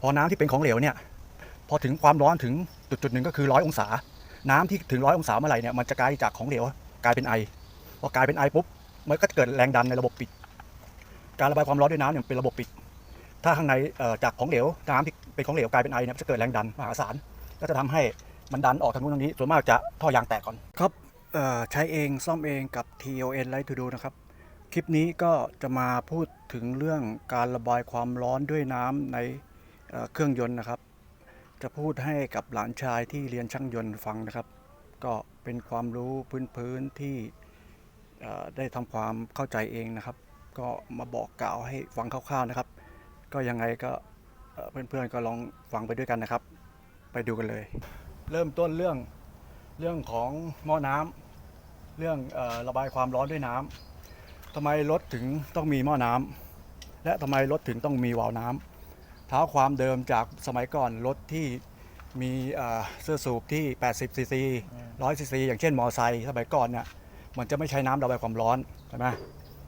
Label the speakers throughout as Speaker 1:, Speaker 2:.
Speaker 1: พอน้ำที่เป็นของเหลวเนี่ยพอถึงความร้อนถึงจุดจุดหนึ่งก็คือร้อยองศา น้ำที่ถึงร้อยองศาเมื่อไหร่เนี่ยมันจะกลายจากของเหลวกลายเป็นไอพอกลายเป็นไอปุ๊บมันก็จะเกิดแรงดันในระบบปิด การระบายความร้อนด้วยน้ำเนี่ยเป็นระบบปิด ถ้าข้างในจากของเหลวน้ำที่เป็นของเหลวกลายเป็นไอเนี่ยจะเกิดแรงดันมหาศาลก็จะทำให้มันดันออกทางนู้นทางนี้ส่วนมากจะท่อยางแตกก่อนครับใช้เองซ่อมเองกับ TON Light to Do นะครับ คลิปนี้ก็จะมาพูดถึงเรื่องการระบายความร้อนด้วยน้ำใน เครื่องยนต์นะครับ จะพูดให้กับหลานชายที่เรียนช่างยนต์ฟังนะครับ ก็เป็นความรู้พื้นๆที่ได้ทำความเข้าใจเองนะครับ ก็มาบอกกล่าวให้ฟังคร่าวๆนะครับ ก็ยังไงก็เพื่อนๆก็ลองฟังไปด้วยกันนะครับ ไปดูกันเลย เริ่มต้นเรื่องเรื่องของหม้อน้ำเรื่องออระบายความร้อนด้วยน้ำทำไมรถถึงต้องมีหม้อน้ำและทำไมรถถึงต้องมีวาล์วน้ำ เท้าความเดิมจากสมัยก่อนรถที่มีเสื้อสูบที่ 80ซีซี100ซีซีอย่างเช่นมอไซค์สมัยก่อนเนี่ยมันจะไม่ใช้น้ำระบายความร้อนใช่ไหม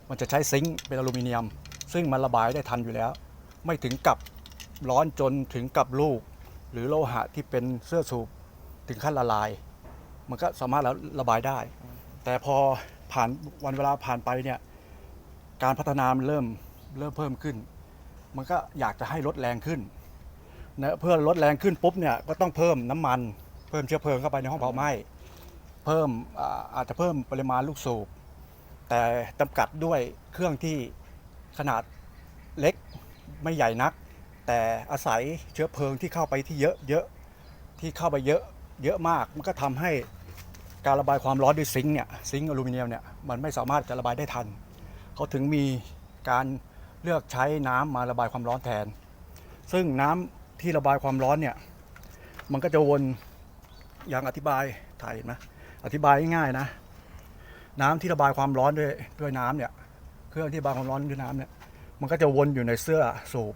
Speaker 1: มันจะใช้ซิงค์เป็นอลูมิเนียม ซึ่งมันระบายได้ทันอยู่แล้ว ไม่ถึงกับร้อนจนถึงกับลูก หรือโลหะที่เป็นเสื้อสูบถึงขั้นละลาย มันก็สามารถระบายได้ แต่พอผ่านวันเวลาผ่านไปเนี่ยการพัฒนามันเริ่มเริ่มเพิ่มขึ้น มันก็อยากจะให้ลดแรงขึ้นนะเพื่อลดแรงขึ้นปุ๊บเนี่ยก็ต้องเพิ่มน้ำมัน เพิ่มเชื้อเพลิงเข้าไปในห้องเผาไหม้เพิ่มอาจจะเพิ่มปริมาณลูกสูบ แต่จำกัดด้วยเครื่องที่ขนาดเล็กไม่ใหญ่นัก แต่อาศัยเชื้อเพลิงที่เข้าไปที่เยอะเยอะที่เข้าไปเยอะเยอะมาก มันก็ทำให้การระบายความร้อนด้วยซิงค์เนี่ยซิงค์อลูมิเนียมเนี่ยมันไม่สามารถจะระบายได้ทันเขาถึงมีการ เลือกใช้น้ำมาระบายความร้อนแทน ซึ่งน้ำที่ระบายความร้อนเนี่ย มันก็จะวนอย่างอธิบายถ่ายเห็นไหมอธิบายง่ายๆนะ น้ำที่ระบายความร้อนด้วยด้วยน้ำเนี่ยเครื่องที่ระบายความร้อนด้วยน้ำเนี่ยมันก็จะวนอยู่ในเสื้อสูบ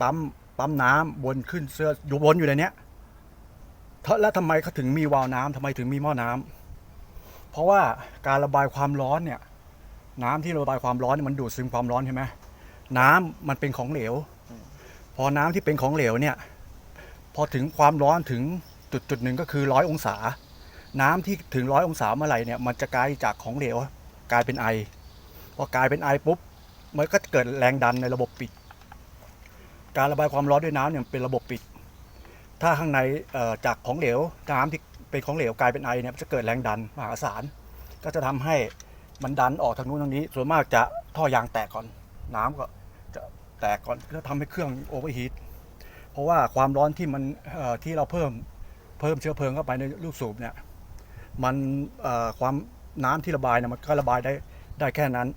Speaker 1: ปั๊มปั๊มน้ำวนขึ้นเสื้ออยู่วนอยู่ในเนี้ยแล้วทำไมเขาถึงมีวาล์วน้ำทำไมถึงมีหม้อน้ำเพราะว่าการระบายความร้อนเนี่ยน้ำที่ระบายความร้อนมันดูดซึมความร้อนใช่ไหม น้ำมันเป็นของเหลว พอน้ำที่เป็นของเหลวเนี่ยพอถึงความร้อนถึงจุดจุดหนึ่งก็คือร้อยองศา น้ำที่ถึงร้อยองศาเมื่อไหร่เนี่ยมันจะกลายจากของเหลวกลายเป็นไอพอกลายเป็นไอปุ๊บมันก็เกิดแรงดันในระบบปิด การระบายความร้อนด้วยน้ำเนี่ยเป็นระบบปิด ถ้าข้างในจากของเหลวน้ำที่เป็นของเหลวกลายเป็นไอเนี่ยจะเกิดแรงดันมหาศาลก็จะทำให้มันดันออกทางนู้นทางนี้ ส่วนมากจะท่อยางแตกก่อน น้ำก็จะแตกก่อนก็ทำให้เครื่องโอเวอร์ฮีทเพราะว่าความร้อนที่มันที่เราเพิ่มเพิ่มเชื้อเพลิงเข้าไปในลูกสูบเนี่ยมันความน้ำที่ระบายเนี่ยมันก็ระบายได้ได้แค่นั้น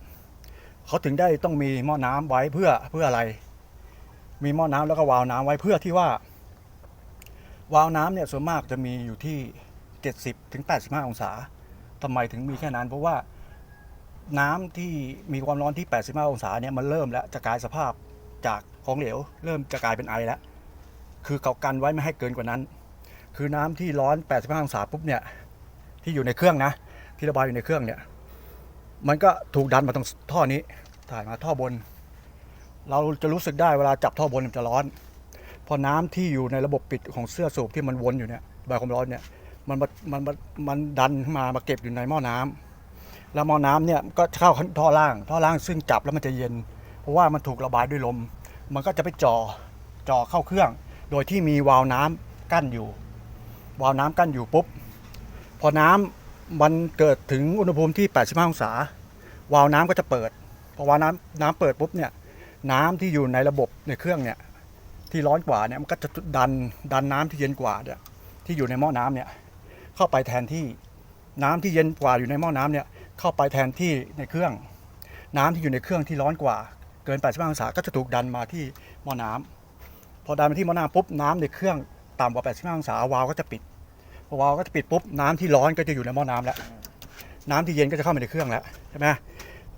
Speaker 1: เขาถึงได้ต้องมีหม้อน้ำไว้เพื่อเพื่ออะไร มีหม้อน้ำแล้วก็วาล์วน้ำไว้เพื่อที่ว่าวาล์วน้ำเนี่ยส่วนมากจะมีอยู่ที่ 70ถึง85 องศาทำไมถึงมีแค่นั้น เพราะว่า น้ำที่มีความร้อนที่ 85 องศาเนี่ยมันเริ่มแล้วจะกลายสภาพจากของเหลว เริ่มจะกลายเป็นไอแล้วคือเขากันไว้ไม่ให้เกินกว่านั้น คือน้ำที่ร้อน 85 องศาปุ๊บเนี่ยที่อยู่ในเครื่องนะ ที่ระบายอยู่ในเครื่องเนี่ยมันก็ถูกดันมาตรงท่อนี้ถ่ายมาท่อบน เราจะรู้สึกได้เวลาจับท่อบนมันจะร้อน พอน้ำที่อยู่ในระบบปิดของเสื้อสูบที่มันวนอยู่เนี่ยบายความร้อนเนี่ยมันมันมันมันดันขึ้นมามาเก็บอยู่ในหม้อน้ำ แล้วหม้อน้ำเนี่ยก็เข้าท่อล่าง ท่อล่างซึ่งจับแล้วมันจะเย็น เพราะว่ามันถูกระบายด้วยลม มันก็จะไปจ่อจ่อเข้าเครื่อง โดยที่มีวาล์วน้ำกั้นอยู่ วาล์วน้ำกั้นอยู่ปุ๊บ พอน้ำมันเกิดถึงอุณหภูมิที่ 85 องศา วาล์วน้ำก็จะเปิด พอวาล์วน้ำน้ำเปิดปุ๊บเนี่ย น้ำที่อยู่ในระบบในเครื่องเนี่ย ที่ร้อนกว่าเนี่ยมันก็จะดันดันน้ำที่เย็นกว่าเนี่ยที่อยู่ในหม้อน้ำเนี่ยเข้าไปแทนที่น้ำที่เย็นกว่าอยู่ในหม้อน้ำเนี่ย เข้าไปแทนที่ในเครื่อง น้ำที่อยู่ในเครื่องที่ร้อนกว่า เกิน85องศาก็จะถูกดันมาที่หม้อน้ำพอดันมาที่หม้อน้ำปุ๊บน้ำในเครื่องต่ำกว่า85องศาวาล์วก็จะปิดพอวาล์วก็จะปิดปุ๊บน้ำที่ร้อนก็จะอยู่ในหม้อน้ำแล้ว น้ำที่เย็นก็จะเข้ามาในเครื่องแล้วใช่ไหม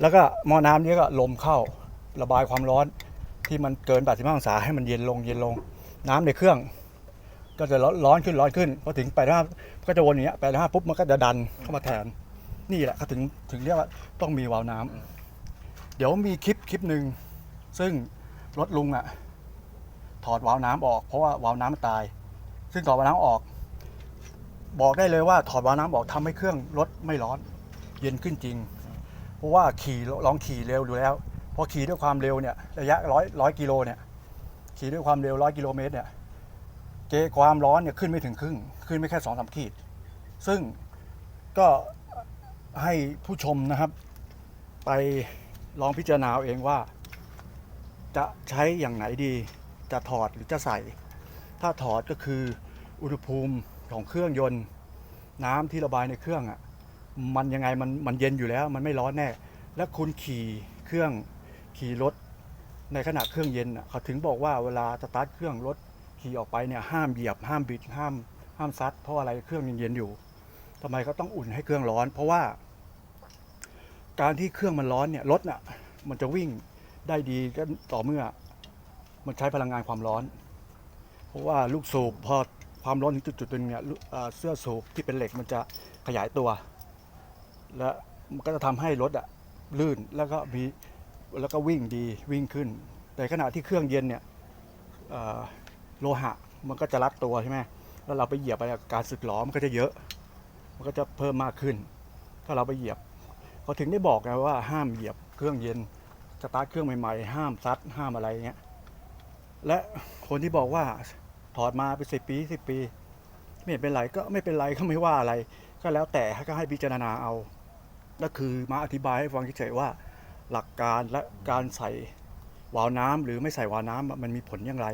Speaker 1: แล้วก็หม้อน้ำนี้ก็ลมเข้าระบายความร้อนที่มันเกิน 85 องศาให้มันเย็นลงเย็นลง น้ำในเครื่อง ก็จะร้อนขึ้นร้อนขึ้นพอถึงไปห้าก็จะวนอย่างเงี้ยไปห้าปุ๊บมันก็จะดันเข้ามาแทน นี่แหละเขาถึงถึงเรียกว่าต้องมีวาล์วน้ำเดี๋ยวมีคลิปคลิปหนึ่งซึ่งรถลุงอะถอดวาล์วน้ำออก เพราะว่าวาล์วน้ำมันตาย ซึ่งถอดวาล์วน้ำออก บอกได้เลยว่าถอดวาล์วน้ำออกทำให้เครื่องรถไม่ร้อน เย็นขึ้นจริง เพราะว่าขี่ลองขี่เร็วดูแล้วพอขี่ด้วยความเร็วเนี่ยระยะร้อยร้อยกิโลเนี่ยขี่ด้วยความเร็วร้อยกิโลเมตรเนี่ยเจความร้อนเนี่ยขึ้นไม่ถึงครึ่ง ขึ้นไม่แค่สองสามขีด ซึ่งก็ ให้ผู้ชมนะครับ ไปลองพิจารณาเองว่า จะใช้อย่างไหนดี จะถอดหรือจะใส่ ถ้าถอดก็คืออุณหภูมิของเครื่องยนต์ น้ำที่ระบายในเครื่องอะ่ะมันยังไงมันมันเย็นอยู่แล้ว มันไม่ร้อนแน่ และคุณขี่เครื่องขี่รถในขณะเครื่องเย็นเขาถึงบอกว่าเวลาสตาร์ทเครื่องรถขี่ออกไปเนี่ยห้ามเหยียบห้ามบิดห้ามห้ามซัดเพราะอะไรเครื่องยังเย็นอยู่ ทำไมเขาต้องอุ่นให้เครื่องร้อน เพราะว่า การที่เครื่องมันร้อนเนี่ยรถน่ะ มันจะวิ่งได้ดีก็ต่อเมื่อ มันใช้พลังงานความร้อน เพราะว่าลูกสูบพอความร้อนถึงจุดๆหนึ่งเนี่ยเสื้อสูบที่เป็นเหล็กมันจะขยายตัว และมันก็จะทำให้รถอะลื่นแล้วก็มีแล้วก็วิ่งดีวิ่งขึ้น แต่ขณะที่เครื่องเย็นเนี่ยโลหะมันก็จะรัดตัวใช่ไหมแล้วเราไปเหยียบไปการสึกหลอมันก็จะเยอะ มันก็จะเพิ่มมากขึ้น ถ้าเราไปเหยียบเขาถึงได้บอกไงว่าห้ามเหยียบเครื่องเย็นสตาร์ทเครื่องใหม่ๆ ห้ามซัดห้ามอะไรเงี้ยและคนที่บอกว่าถอดมาเป็นสิปีสิปี ไม่เป็นไรก็ไม่เป็นไรก็ไม่ว่าอะไร ก็แล้วแต่ก็ให้พิจารณาเอาก็คือมาอธิบายให้ฟังเฉยๆว่า หลักการและการใส่วาล์วน้ำหรือไม่ใส่วาล์วน้ำอะมันมีผลอย่างไร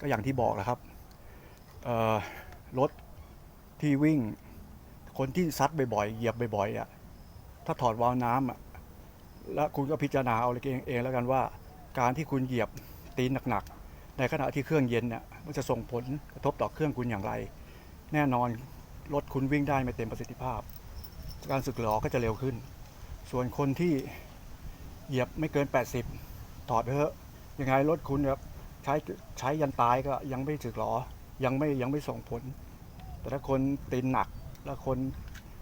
Speaker 1: ก็อย่างที่บอกแหละครับรถที่วิ่ง คนที่ซัดบ่อยๆเหยียบบ่อยๆอะถ้าถอดวาล์วน้ำอะแล้วคุณก็พิจารณาเอาเองเองแล้วกันว่า การที่คุณเหยียบตีนหนักๆ ในขณะที่เครื่องเย็นเนี่ยมันจะส่งผลกระทบต่อเครื่องคุณอย่างไร แน่นอนรถคุณวิ่งได้ไม่เต็มประสิทธิภาพ การสึกหรอก็จะเร็วขึ้น ส่วนคนที่เหยียบไม่เกิน 80 ถอดไปเถอะยังไงรถคุณแบบใช้ใช้ยันตายก็ยังไม่สึกหรอยังไม่ยังไม่ส่งผล แต่ถ้าคนตีนหนัก และคน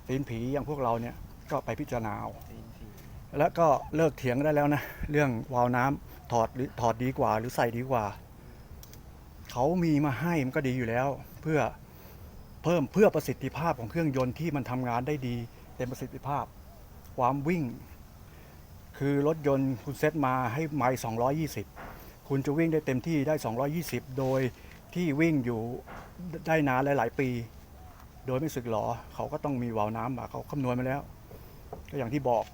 Speaker 1: ตีนผีอย่างพวกเราเนี่ยก็ไปพิจารณาเอาแล้วก็เลิกเถียงได้แล้วนะ เรื่องวาล์วน้ำถอดหรือถอดดีกว่า หรือใส่ดีกว่า เขามีมาให้มันก็ดีอยู่แล้ว เพื่อเพิ่มเพื่อประสิทธิภาพของเครื่องยนต์ที่มันทำงานได้ดีเต็มประสิทธิภาพ ความวิ่ง คือรถยนต์คุณเซตมาให้ไมล์220 คุณจะวิ่งได้เต็มที่ได้ 220 โดยที่วิ่งอยู่ได้นานหลาย ๆ ปี โดยไม่สึกหรอ เขาก็ต้องมีวาล์วน้ำมาเขาคำนวณมาแล้ว ก็อย่างที่บอก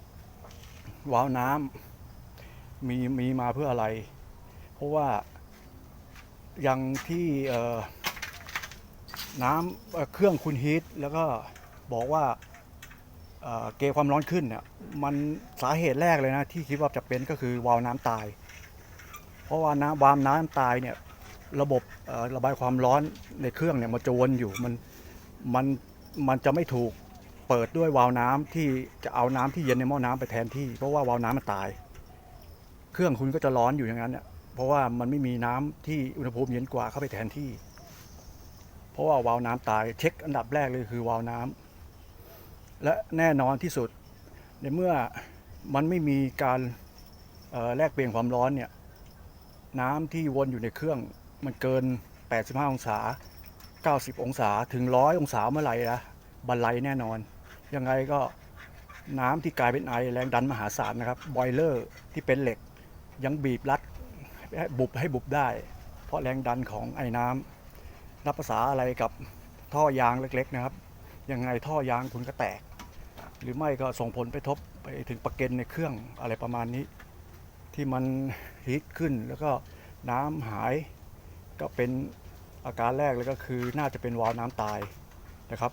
Speaker 1: วาล์วน้ำมีมีมาเพื่ออะไร เพราะว่าอย่างที่น้ำเเครื่องคุณฮีทแล้วก็บอกว่าเเกความร้อนขึ้นเนี่ยมันสาเหตุแรกเลยนะที่คิดว่าจะเป็นก็คือวาล์วน้ำตาย เพราะว่าน้ำวาล์วน้ำตายเนี่ยระบบระบายความร้อนในเครื่องเนี่ยมันจะวนอยู่มัน มันมันจะไม่ถูกเปิดด้วยวาล์วน้ำที่จะเอาน้ำที่เย็นในหม้อน้ำไปแทนที่ เพราะว่าวาล์วน้ำมันตาย เครื่องคุณก็จะร้อนอยู่อย่างนั้นเนี่ยเพราะว่ามันไม่มีน้ำที่อุณหภูมิเย็นกว่าเข้าไปแทนที่ เพราะว่าวาล์วน้ำตายเช็คอันดับแรกเลยคือวาล์วน้ำและแน่นอนที่สุด ในเมื่อมันไม่มีการแลกเปลี่ยนความร้อนเนี่ยน้ำที่วนอยู่ในเครื่องมันเกิน 85 องศา 90 องศาถึง100องศาเมื่อไหร่นะบันไลแน่นอน ยังไงก็น้ำที่กลายเป็นไอแรงดันมหาศาลนะครับบอยเลอร์ที่เป็นเหล็ก ยังบีบรัดบุบให้บุบได้ เพราะแรงดันของไอ้น้ำนับภาษาอะไรกับท่อยางเล็กๆนะครับ ยังไงท่อยางคุณก็แตก หรือไม่ก็ส่งผลไปทบไปถึงประเก็นในเครื่องอะไรประมาณนี้ ที่มันฮีทขึ้นแล้วก็น้ำหายก็เป็น อาการแรกเลยก็คือน่าจะเป็นวาล์วน้ำตายนะครับ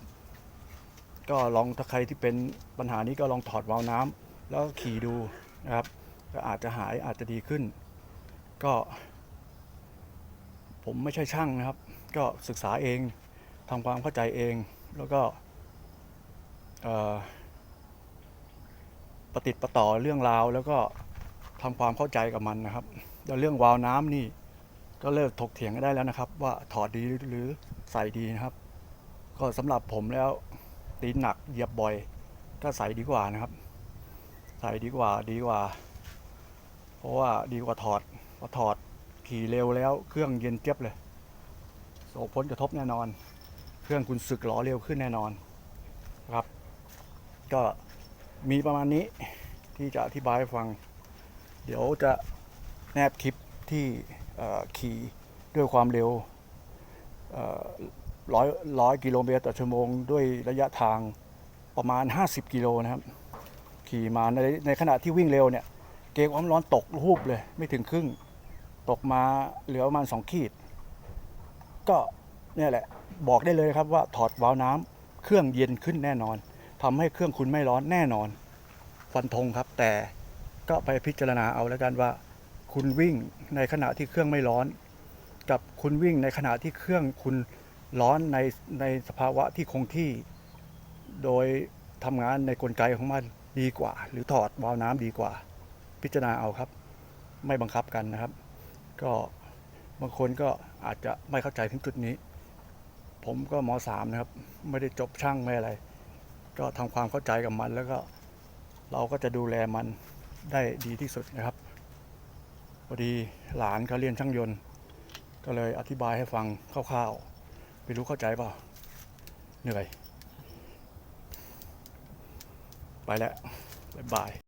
Speaker 1: ก็ลองถ้าใครที่เป็นปัญหานี้ก็ลองถอดวาล์วน้ำแล้วขี่ดูนะครับ ก็อาจจะหายอาจจะดีขึ้น ก็ ผมไม่ใช่ช่างนะครับ ก็ศึกษาเองทำความเข้าใจเองแล้วก็ประติดประต่อเรื่องราวแล้วก็ทำความเข้าใจกับมันนะครับ แล้วเรื่องวาวน้ำนี่ ก็เลิกถกเถียงกันได้แล้วนะครับ ว่าถอดดีหรือใส่ดีนะครับ ก็สำหรับผมแล้วตีนหนักเหยียบบ่อย ก็ใส่ดีกว่านะครับ ใส่ดีกว่าดีกว่า เพราะว่าดีกว่าถอดพอถอดขี่เร็วแล้วเครื่องเย็นเจี๊ยบเลยโสผลกระทบแน่นอน เครื่องคุณสึกหลอเร็วขึ้นแน่นอนนะครับ ก็มีประมาณนี้ที่จะอธิบายให้ฟัง เดี๋ยวจะแนบคลิปที่ ขี่ด้วยความเร็วร้อยร้อยกิโลเมตรต่อชั่วโมง ด้วยระยะทางประมาณ 50 กิโลนะครับ ขี่มาในในขณะที่วิ่งเร็วเนี่ย เกณฑ์ความร้อนตกรูปเลย ไม่ถึงครึ่ง ตกมาเหลือประมาณ 2 ขีด ก็เนี่ยแหละบอกได้เลยครับว่าถอดวาล์วน้ำเครื่องเย็นขึ้นแน่นอนทำให้เครื่องคุณไม่ร้อนแน่นอน ฟันธงครับแต่ก็ไปพิจารณาเอาแล้วกันว่า คุณวิ่งในขณะที่เครื่องไม่ร้อน กับคุณวิ่งในขณะที่เครื่องคุณร้อนในในสภาวะที่คงที่ โดยทำงานในกลไกของมันดีกว่า หรือถอดวาล์วน้ำดีกว่า พิจารณาเอาครับ ไม่บังคับกันนะครับ ก็บางคนก็อาจจะไม่เข้าใจถึงจุดนี้ ผมก็มสามนะครับ ไม่ได้จบช่างไม่อะไร ก็ทำความเข้าใจกับมันแล้วก็เราก็จะดูแลมันได้ดีที่สุดนะครับ พอดีหลานเขาเรียนช่างยนต์ ก็เลยอธิบายให้ฟังคร่าวๆไม่รู้เข้าใจเปล่าเหนื่อย ไปแล้วบ๊ายบาย